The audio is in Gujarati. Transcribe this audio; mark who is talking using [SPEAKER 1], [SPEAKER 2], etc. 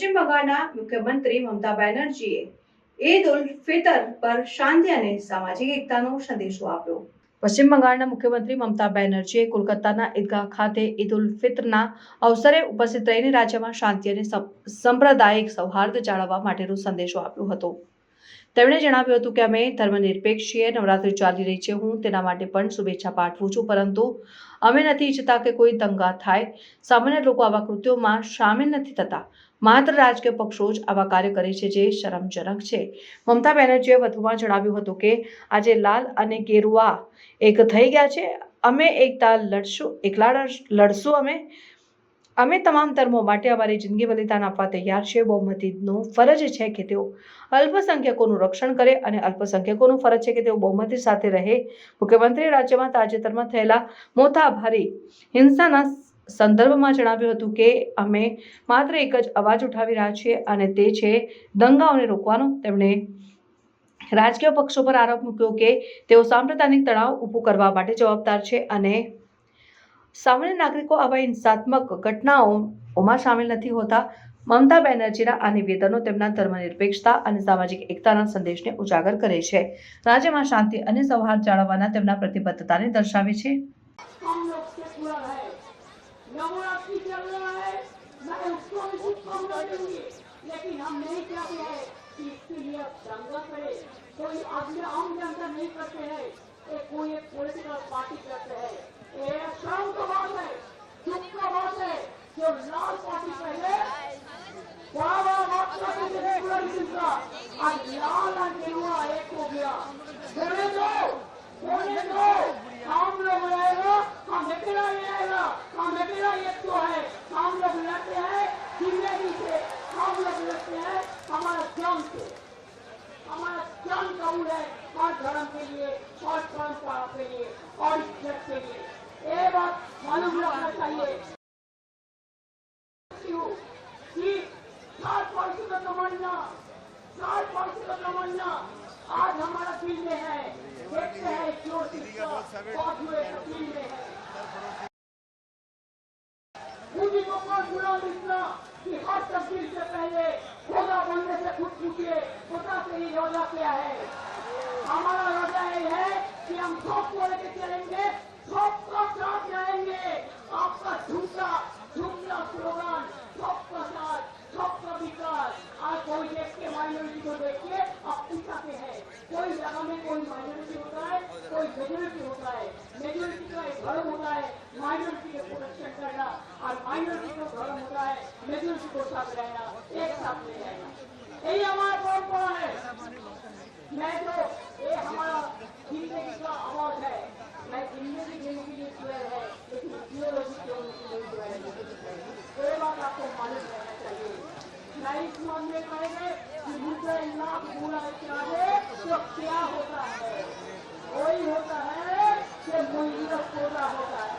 [SPEAKER 1] બંગાળના મુખ્યમંત્રી મમતા બેનર્જીએ ઈદ ઉલ ફિતર પર શાંતિ અને સામાજિક એકતાનો સંદેશો આપ્યો. પશ્ચિમ બંગાળના મુખ્યમંત્રી મમતા બેનર્જીએ કોલકાતાના ઈદગાહ ખાતે ઈદ ઉલ ફિત્રના અવસરે ઉપસ્થિત રહીને રાજ્યમાં શાંતિ અને સંપ્રદાયિક સૌહાર્દ જાળવવા માટેનો સંદેશો આપ્યો હતો. તેમણે જણાવ્યું હતું કે અમે ધર્મનિરપેક્ષ છીએ નવરાત્રી ચાલી રહી છે, હું તેના માટે પણ શુભેચ્છા પાઠવું છું, પરંતુ અમે નથી ઈચ્છતા કે કોઈ દંગા થાય. સામાન્ય લોકો આવા કૃત્યોમાં સામેલ નથી થતા. માત્ર રાજકીય પક્ષો જ આવા કાર્ય કરે છે, જે શરમજનક છે. મમતા બેનર્જીએ વધુમાં જણાવ્યું હતું કે, આજે લાલ અને ગેરુઆ એક થઈ ગયા છે. અમે એકતા લડશું, એકલા લડ- લડશું અમે. અમે તમામ ધર્મો માટે અમારી જિંદગી બલિદાન આપવા તૈયાર છે બહુમતીનો ફરજ છે કે તેઓ અલ્પસંખ્યકોનું રક્ષણ કરે અને અલ્પસંખ્યકોનું ફરજ છે કે તેઓ બહુમતી સાથે રહે. મુખ્યમંત્રીએ રાજ્યમાં તાજેતરમાં થયેલા મોટા ભારે હિંસાના સંદર્ભમાં જણાવ્યું હતું કે, અમે માત્ર એક જ અવાજ ઉઠાવી રહ્યા છીએ અને તે છે દંગાઓને રોકવાનો. તેમણે રાજકીય પક્ષો પર આરોપ મૂક્યો કે તેઓ સાંપ્રદાયિક તણાવ ઊભું કરવા માટે જવાબદાર છે અને સામાન્ય નાગરિકો આવા હિંસાત્મક ઘટનાઓમાં સામેલ નથી હોતા મમતા બેનર્જીના આ નિવેદનો તેમના ધર્મનિરપેક્ષતા અને સામાજિક એકતાના સંદેશને ઉજાગર કરે છે રાજ્યમાં શાંતિ અને સૌહાર્દ જાળવવાના તેમના પ્રતિબદ્ધતાને દર્શાવે છે
[SPEAKER 2] हम लोग सेकुलर है नवरात्रि चल रहा है मैं उसको भी कुछ कम नहीं दूंगी लेकिन हम नहीं चाहते हैं कि इसके लिए आप दंगा करे कोई अपने आम जनता नहीं करते हैं ये कोई एक पॉलिटिकल पार्टी करते हैं थे सेकुलरिज्म का आज लाल और गेरुआ एक हो गया होने दो होने दो हम लोग रहेगा हम अकेला नहीं रहेगा हम अकेला एक तो है हम लोग लड़ते हैं जिंदगी से हम लोग लड़ते हैं हमारा जम से हमारा जम कबूल है और धर्म के लिए और परंपरा के लिए और इज्जत के लिए ये बात मालूम रखना चाहिए कि सात वर्ष का तमन्ना सात वर्ष का तमन्ना आज हमारा दिल में है। देखते हैं तो दिल में है। मुझे को कौन बुरा लिखना कि हर तस्वीर से पहले खुदा बनने से खुद पूछिए खुदा से ही रोजा क्या है। हमारा रोजा ये है कि हम सबको लेके चलेंगे सबका साथ रहेंगे आपका झूठा झूठा स्लोगन सबका साथ सबका विकास आज कोई देख के माइनॉरिटी को देख के आप पिछाते हैं कोई जगह में कोई माइनॉरिटी होता है कोई मेजोरिटी होता है मेजोरिटी का एक धर्म होता है माइनॉरिटी के प्रोटेक्शन करना और माइनॉरिटी का धर्म होता है मेजोरिटी को साथ रहना एक साथ ले रहना यही हमारा परंपरा है मैं तो ये हमारा ज़िंदगी का अवार्ड है मैं ज़िंदगी के लिए है लेकिन थियोलॉजी के लिए बात आपको मालूम रहना चाहिए मैं इस मामले में कि मुझे लाख पूरा करावे तो क्या होता है होता है कि मुझे पूरा होता है